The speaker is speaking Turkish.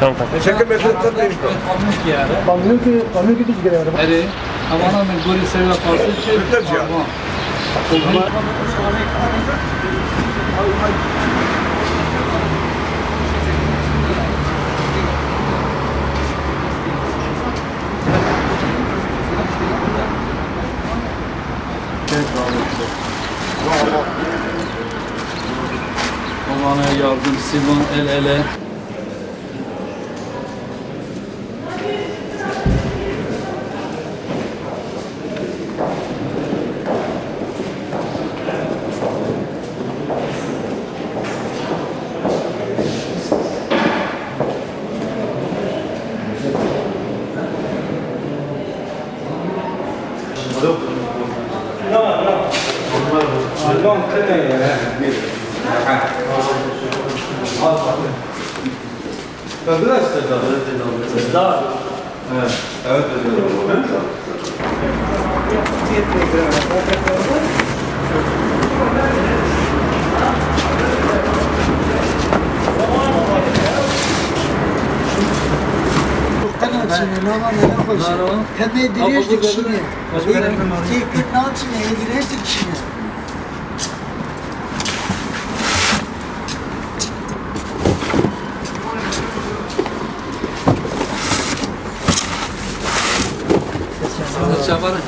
Tamam kanka. Teşekkür ederim. Banlıyor ki, banlıyor ki düz geliyor. Evet. Ama ben böyle sevgi yaparsın. Kurtarıcı. Ama. Mevlana'ya yardım, Sivan el ele. No, no. Allah'ım kına ya. Kadın açtırdı. Daha. Evet. Evet. Şimdi normal ne koysun? Hem yediriyorduk şimdi. Teknik ne yapsın? Yediriyorduk şimdi. Şaban'ı.